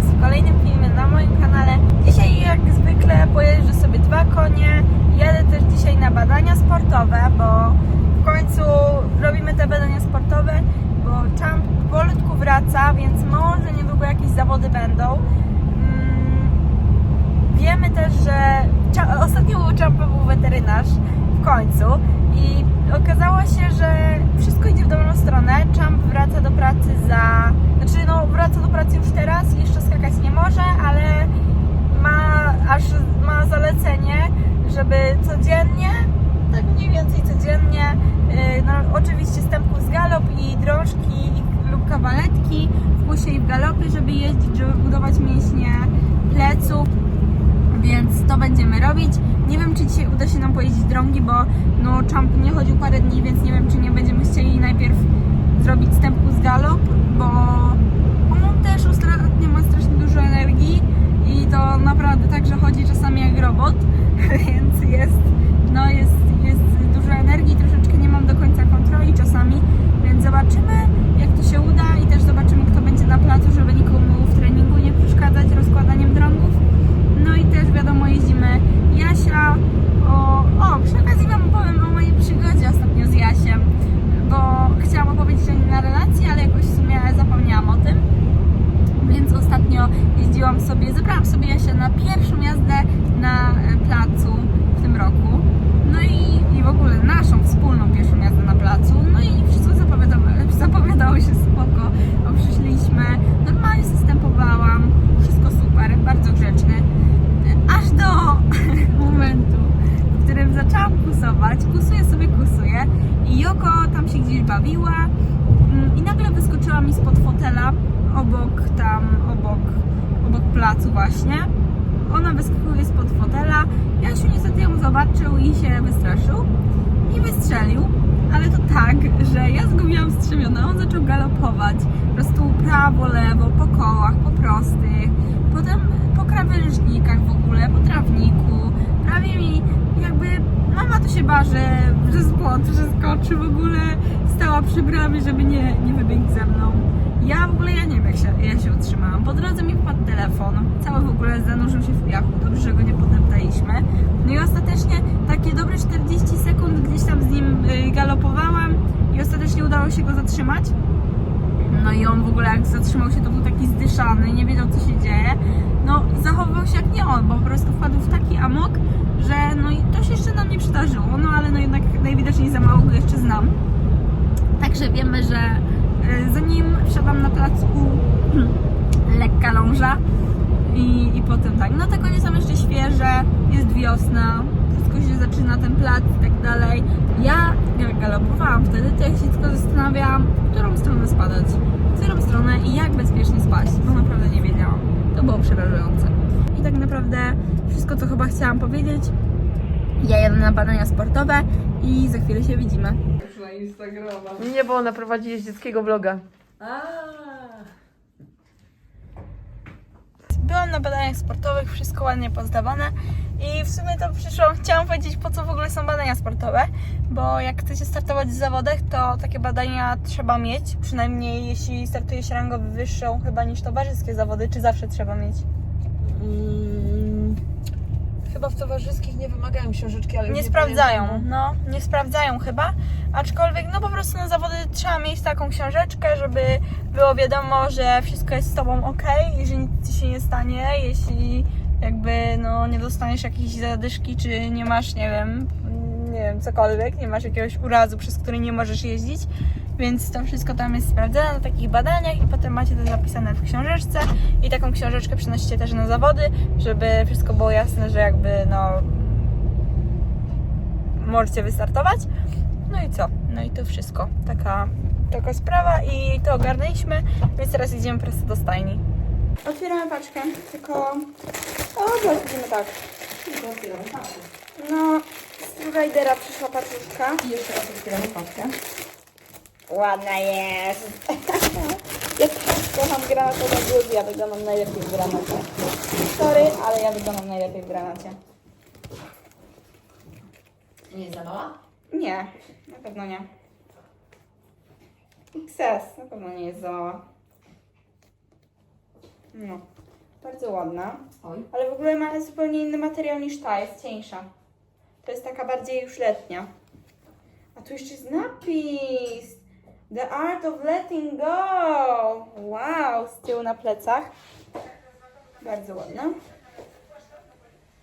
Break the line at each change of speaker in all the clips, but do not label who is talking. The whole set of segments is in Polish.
Was w kolejnym filmie na moim kanale. Dzisiaj jak zwykle pojeżdżę sobie dwa konie. Jadę też dzisiaj na badania sportowe, bo w końcu robimy te badania sportowe, bo Champ powolutku wraca, więc może niedługo jakieś zawody będą. Mm, Wiemy też, że ostatnio był weterynarz w końcu okazało się, że wszystko idzie w dobrą stronę. Champ wraca do pracy za... Znaczy no wraca do pracy już teraz, jeszcze skakać nie może, ale ma aż ma zalecenie, żeby codziennie, tak mniej więcej codziennie, yy, no oczywiście stępków z galop i drążki lub kawaletki w busie i w galopie, żeby jeździć, żeby budować mięśnie pleców więc to będziemy robić. Nie wiem, czy dzisiaj uda się nam pojeździć drągi, bo no Champ nie chodził parę dni, więc nie wiem, czy nie będziemy chcieli najpierw zrobić stępku z galop, bo on też ostatnio ma strasznie dużo energii i to naprawdę tak, że chodzi czasami jak robot, więc jest, no jest, jest dużo energii, troszeczkę nie mam do końca kontroli czasami, więc zobaczymy, jak to się uda i też zobaczymy, kto będzie na placu, żeby nikomu w treningu nie przeszkadzać rozkładaniem drągów. No i też wiadomo, jeździmy Jasia. O, o przy okazji Wam opowiem o mojej przygodzie ostatnio z Jasiem, bo chciałam opowiedzieć o nim na relacji, ale jakoś w sumie zapomniałam o tym. Więc ostatnio jeździłam sobie, zebrałam sobie Jasia na pierwszą jazdę na e, placu w tym roku. No i, i w ogóle naszą wspólną pierwszą jazdę na placu. No i wszystko zapowiadało, zapowiadało się spoko. Bo przyszliśmy, normalnie zastępowałam, wszystko super, bardzo grzeczny. Aż do momentu, w którym zaczęłam kusować, kusuję sobie, kusuję i Joko tam się gdzieś bawiła mm, i nagle wyskoczyła mi spod fotela obok tam, obok, obok placu właśnie. Ona wyskakuje spod fotela, Jasiu niestety ją zobaczył i się wystraszył i wystrzelił, ale to tak, że ja zgubiłam strzemiona, on zaczął galopować, po prostu prawo, lewo, po kołach, po prostych, potem po krawężnikach w ogóle, po trawniku, prawie mi jakby mama to się bała, że, że z płot przeskoczy w ogóle, stała przy bramie, żeby nie, nie wybiegł ze mną. Ja w ogóle, ja nie wiem jak się, ja się utrzymałam. Po drodze mi wpadł telefon, cały w ogóle zanurzył się w piachu, dobrze, że go nie podeptaliśmy. No i ostatecznie takie dobre 40 sekund gdzieś tam z nim y, galopowałam i ostatecznie udało się go zatrzymać. No i on w ogóle jak zatrzymał się, to był taki zdyszany, nie wiedział co się dzieje. No zachowywał się jak nie on, bo po prostu wpadł w taki amok, że no i to się jeszcze nam nie przydarzyło, no ale no jednak najwidoczniej za mało go jeszcze znam. Także wiemy, że zanim wsiadam na placu lekka ląża i, i potem tak, no te konie są jeszcze świeże, jest wiosna, wszystko się zaczyna, ten plac i tak dalej. Ja jak galopowałam wtedy, to ja się tylko zastanawiałam, w którą stronę spadać, w którą stronę i jak bezpiecznie spaść, bo naprawdę nie wiedziałam. To było przerażające. I tak naprawdę wszystko, co chyba chciałam powiedzieć, ja jadę na badania sportowe i za chwilę się widzimy.
Instagrama.
Nie, bo ona prowadzi jeździeckiego vloga.
A,
Byłam na badaniach sportowych, wszystko ładnie pozdawane i w sumie to przyszłam, chciałam powiedzieć po co w ogóle są badania sportowe, bo jak chcecie startować w zawodach, to takie badania trzeba mieć, przynajmniej jeśli startuje się rangą wyższą chyba niż towarzyskie zawody, czy zawsze trzeba mieć?
mm, chyba w towarzyskich nie wymagają książeczki, ale już
Nie sprawdzają,
pamiętam.
no, nie sprawdzają chyba, aczkolwiek no po prostu na zawody trzeba mieć taką książeczkę, żeby było wiadomo, że wszystko jest z Tobą ok i że nic Ci się nie stanie, jeśli jakby no nie dostaniesz jakiejś zadyszki, czy nie masz, nie wiem, nie wiem, cokolwiek, nie masz jakiegoś urazu, przez który nie możesz jeździć, więc to wszystko tam jest sprawdzone na takich badaniach i potem macie to zapisane w książeczce i taką książeczkę przynosicie też na zawody, żeby wszystko było jasne, że jakby no możecie wystartować. No i co? No i to wszystko. Taka, taka sprawa i to ogarnęliśmy, więc teraz idziemy prosto do stajni. Otwieramy paczkę, tylko... O, teraz idziemy tak. No, z Ridera przyszła paczuszka.
I jeszcze raz otwieramy paczkę.
Ładna jest. Ja kocham granatowe bluzy, ja wyglądam najlepiej w granacie. Sorry, ale ja wyglądam najlepiej w granacie.
Nie jest za mała?
Nie, na pewno nie. XS, na pewno nie jest za mała. No. Bardzo ładna.
Oj.
Ale w ogóle ma zupełnie inny materiał niż ta, jest cieńsza. To jest taka bardziej już letnia. A tu jeszcze jest napis. The art of letting go. Wow, z tyłu na plecach. Bardzo ładna.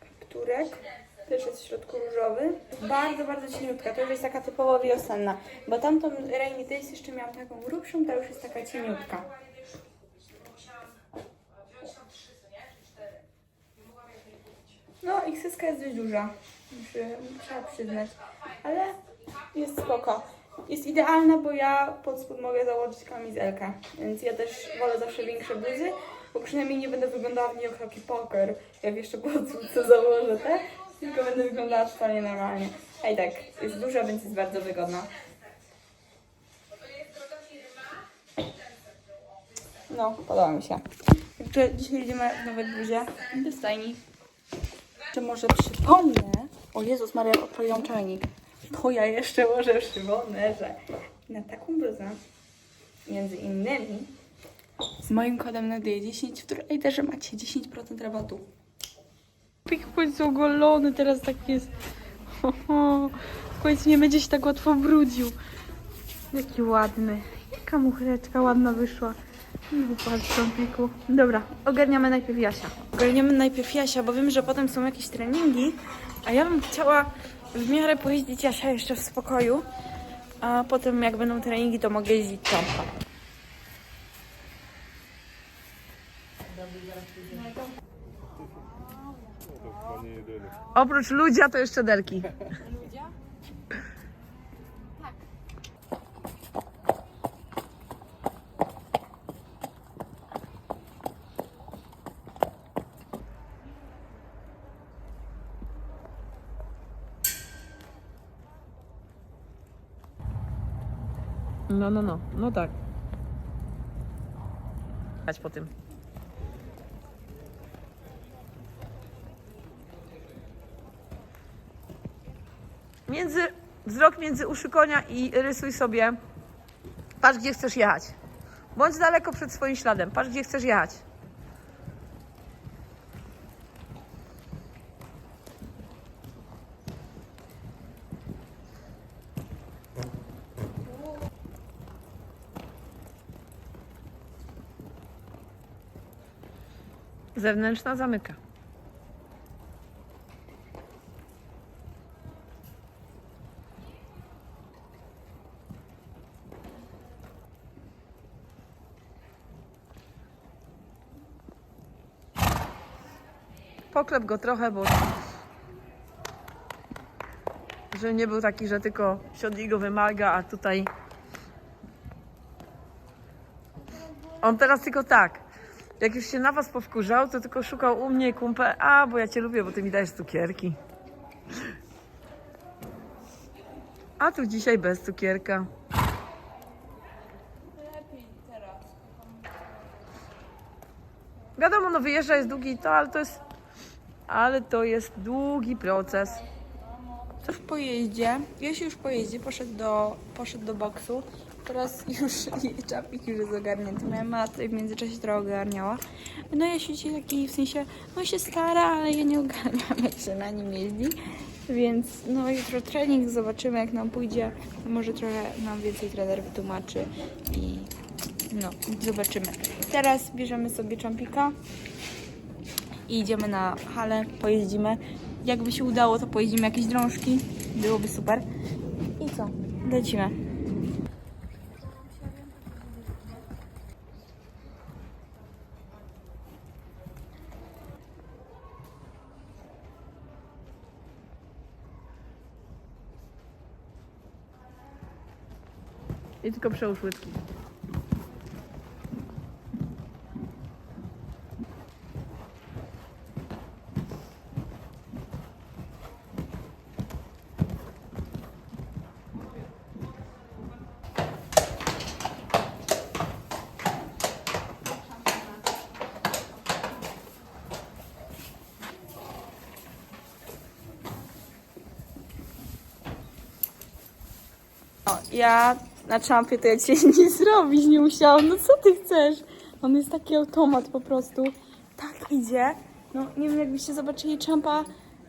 Kapturek. Też jest w środku różowy. Bardzo, bardzo cieniutka. To już jest taka typowo wiosenna. Bo tamtą Rainy Days jeszcze miałam taką grubszą, ta już jest taka cieniutka. No, XS jest dość duża, muszę, trzeba przyznać, ale jest spoko. Jest idealna, bo ja pod spód mogę założyć kamizelkę, więc ja też wolę zawsze większe bluzy, bo przynajmniej nie będę wyglądała w niej jak taki poker, jak jeszcze spód co założę te, tylko będę wyglądała totalnie normalnie. A i tak, jest duża, więc jest bardzo wygodna. No, podoba mi się. Także dzisiaj idziemy w nowej bluzie do stajni. Czy może przypomnę? O Jezus Maria, odpaliłam czajnik. To ja jeszcze może przypomnę, że na taką bluzę, między innymi, z moim kodem nadaje 10 w Traderze macie 10% rabatu.
Pik w końcu ogolony, teraz tak jest. Ho, ho. W końcu nie będzie się tak łatwo brudził. Jaki ładny. Jaka mucheczka ładna wyszła. No patrz, Piku. Dobra, ogarniamy najpierw Jasia.
Ogarniemy najpierw Jasia, bo wiem, że potem są jakieś treningi, a ja bym chciała w miarę pojeździć Jasia jeszcze w spokoju, a potem jak będą treningi, to mogę jeździć Tomka.
Oprócz ludzia to jeszcze derki. No, no, no, no tak. Chodź po tym. Między, wzrok między uszy konia i rysuj sobie. Patrz, gdzie chcesz jechać. Bądź daleko przed swoim śladem. Patrz, gdzie chcesz jechać. Zewnętrzna zamyka. Poklep go trochę, bo że nie był taki, że tylko się wymaga, a tutaj on teraz tylko tak. Jak już się na was powkurzał, to tylko szukał u mnie kumpę, a bo ja cię lubię, bo ty mi dajesz cukierki. A tu dzisiaj bez cukierka. Wiadomo, no wyjeżdża jest długi to, ale to jest ale to jest długi proces.
To w pojeździe, Jasi już po jeździe poszedł do, poszedł do boksu. Teraz już czapik już jest ogarnięty. Moja mama w międzyczasie trochę ogarniała. No ja się dzisiaj taki, w sensie, no się stara, ale ja nie ogarniam jak się na nim jeździ. Więc no jutro trening, zobaczymy jak nam pójdzie. Może trochę nam więcej trener wytłumaczy i no, zobaczymy. Teraz bierzemy sobie czampika i idziemy na halę, pojeździmy. Jakby się udało, to pojeździmy jakieś drążki. Byłoby super. I co? Lecimy.
I tylko przełóż łydki.
Ja na czampie to ja cię nie zrobić nie musiałam. No co ty chcesz? On jest taki automat po prostu. Tak idzie. No nie wiem, jakbyście zobaczyli Champa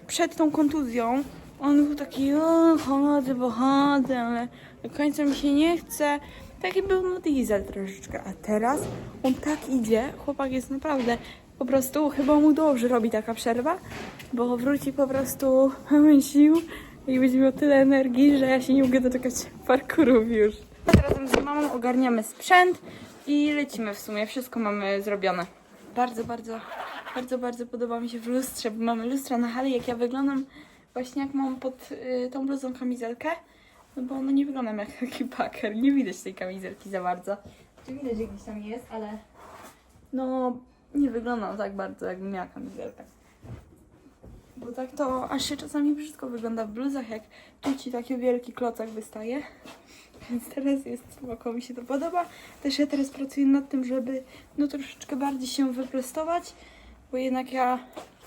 przed tą kontuzją. On był taki, o, chodzę, bo chodzę, ale do końca mi się nie chce. Taki był no diesel troszeczkę, a teraz on tak idzie, chłopak jest naprawdę po prostu, chyba mu dobrze robi taka przerwa, bo wróci po prostu pełen sił i będzie miał tyle energii, że ja się nie mogę doczekać parkurów już. Razem z mamą ogarniamy sprzęt i lecimy w sumie, wszystko mamy zrobione. Bardzo, bardzo, bardzo, bardzo podoba mi się w lustrze, bo mamy lustra na hali, jak ja wyglądam właśnie jak mam pod y, tą bluzą kamizelkę, no bo no nie wyglądam jak taki paker, nie widać tej kamizelki za bardzo. Czy widać, że gdzieś tam jest, ale no nie wyglądam tak bardzo, jakbym miała kamizelkę. Bo tak to aż się czasami brzydko wygląda w bluzach, jak tu ci taki wielki klocek wystaje. Więc teraz jest spoko, mi się to podoba. Też ja teraz pracuję nad tym, żeby no troszeczkę bardziej się wyprostować, bo jednak ja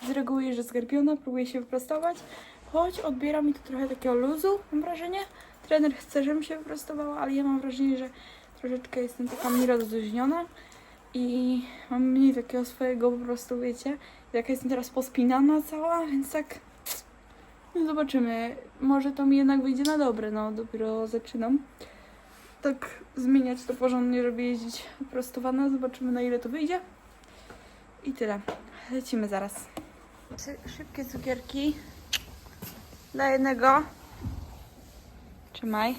z reguły jeżdżę zgarbiona, próbuję się wyprostować, choć odbiera mi to trochę takiego luzu, mam wrażenie. Trener chce, żebym się wyprostowała, ale ja mam wrażenie, że troszeczkę jestem taka mniej rozluźniona i mam mniej takiego swojego po prostu, wiecie, jaka jestem teraz pospinana cała, więc tak no zobaczymy. Może to mi jednak wyjdzie na dobre, no dopiero zaczynam tak zmieniać to porządnie, żeby jeździć prostowana. Zobaczymy na ile to wyjdzie. I tyle. Lecimy zaraz. Szybkie cukierki. Dla jednego. Trzymaj.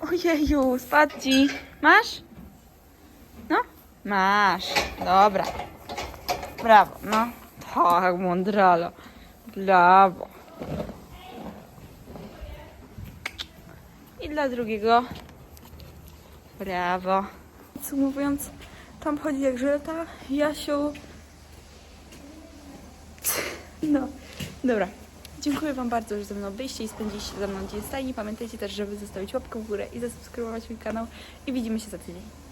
Ojeju, spadł ci. Masz? No? Masz. Dobra. Brawo, no. Tak, mądralo. Brawo. I dla drugiego. Brawo. Podsumowując, tam chodzi jak żyleta. Jasiu. No, dobra. Dziękuję Wam bardzo, że ze mną byliście i spędziliście ze mną dzień stajni. Pamiętajcie też, żeby zostawić łapkę w górę i zasubskrybować mój kanał. I widzimy się za tydzień.